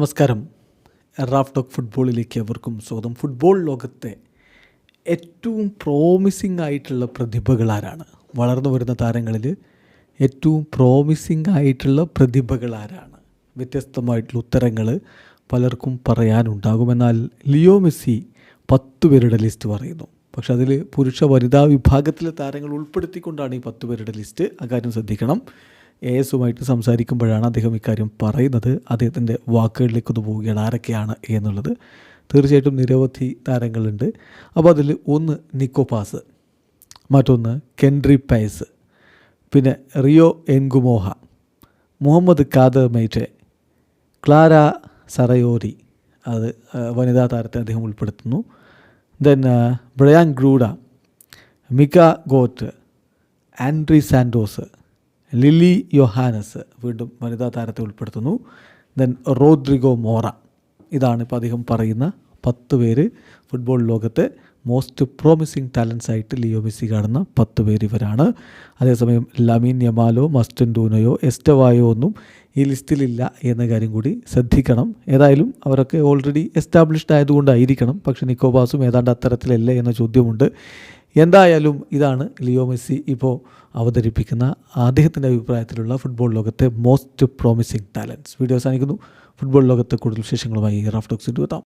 നമസ്കാരം. Raf talk ഫുട്ബോളിലേക്ക് അവർക്കും സ്വാഗതം. ഫുട്ബോൾ ലോകത്തെ ഏറ്റവും പ്രോമിസിംഗ് ആയിട്ടുള്ള പ്രതിഭകൾ ആരാണ്? വളർന്നു വരുന്ന താരങ്ങളിൽ ഏറ്റവും പ്രോമിസിംഗ് ആയിട്ടുള്ള പ്രതിഭകൾ ആരാണ്? വ്യത്യസ്തമായിട്ടുള്ള ഉത്തരങ്ങൾ പലർക്കും പറയാനുണ്ടാകും എന്നാൽ ലിയോ മെസ്സി പത്ത് പേരുടെ ലിസ്റ്റ് പറയുന്നു. പക്ഷെ അതിൽ പുരുഷ വനിതാ വിഭാഗത്തിലെ താരങ്ങൾ ഉൾപ്പെടുത്തിക്കൊണ്ടാണ് ഈ പത്ത് പേരുടെ ലിസ്റ്റ് അക്കാര്യം ശ്രദ്ധിക്കണം. എ എസുമായിട്ട് സംസാരിക്കുമ്പോഴാണ് അദ്ദേഹം ഇക്കാര്യം പറയുന്നത്. അദ്ദേഹത്തിന്റെ വാക്കുകളിലേക്ക് ഒന്ന് പോവുകയാണ്. ആരൊക്കെയാണ് എന്നുള്ളത് തീർച്ചയായിട്ടും നിരവധി താരങ്ങളുണ്ട്. അപ്പോൾ അതിൽ ഒന്ന് നിക്കോപാസ് മറ്റൊന്ന് കെൻഡ്രി പൈസ് പിന്നെ Rio Ngumoha Mohammed Kader Meite Clara സറയോരി അത് വനിതാ താരത്തെ അദ്ദേഹം ഉൾപ്പെടുത്തുന്നു. Then Brajan Gruda Mika Godts Andrey Santos Lily Yohannes വീണ്ടും വനിതാ താരത്തെ ഉൾപ്പെടുത്തുന്നു. Then Rodrigo Mora. ഇതാണ് ഇപ്പോൾ അദ്ദേഹം പറയുന്ന പത്ത് പേര് ഫുട്ബോൾ ലോകത്തെ മോസ്റ്റ് പ്രോമിസിങ് ടാലൻസ് ആയിട്ട് ലിയോ മെസ്സി കാണുന്ന പത്ത് പേര് ഇവരാണ്. അതേസമയം ലമീൻ യമാലോ മസ്റ്റൻ ഡൂനയോ എസ്റ്റവായോ ഒന്നും ഈ ലിസ്റ്റിലില്ല എന്ന കാര്യം കൂടി ശ്രദ്ധിക്കണം. ഏതായാലും അവരൊക്കെ ഓൾറെഡി എസ്റ്റാബ്ലിഷ്ഡ് ആയതുകൊണ്ടായിരിക്കണം. പക്ഷേ നിക്കോബാസും ഏതാണ്ട് അത്തരത്തിലല്ലേ എന്ന ചോദ്യമുണ്ട്. എന്തായാലും ഇതാണ് ലിയോ മെസ്സി ഇപ്പോൾ അവതരിപ്പിക്കുന്ന അദ്ദേഹത്തിന്റെ അഭിപ്രായത്തിലുള്ള ഫുട്ബോൾ ലോകത്തെ മോസ്റ്റ് പ്രോമിസിംഗ് ടാലൻസ് വീഡിയോ അവസാനിക്കുന്നു. ഫുട്ബോൾ ലോകത്തെ കൂടുതൽ വിശേഷങ്ങളുമായി റാഫ്റ്റോക്സിന്റെ എത്താം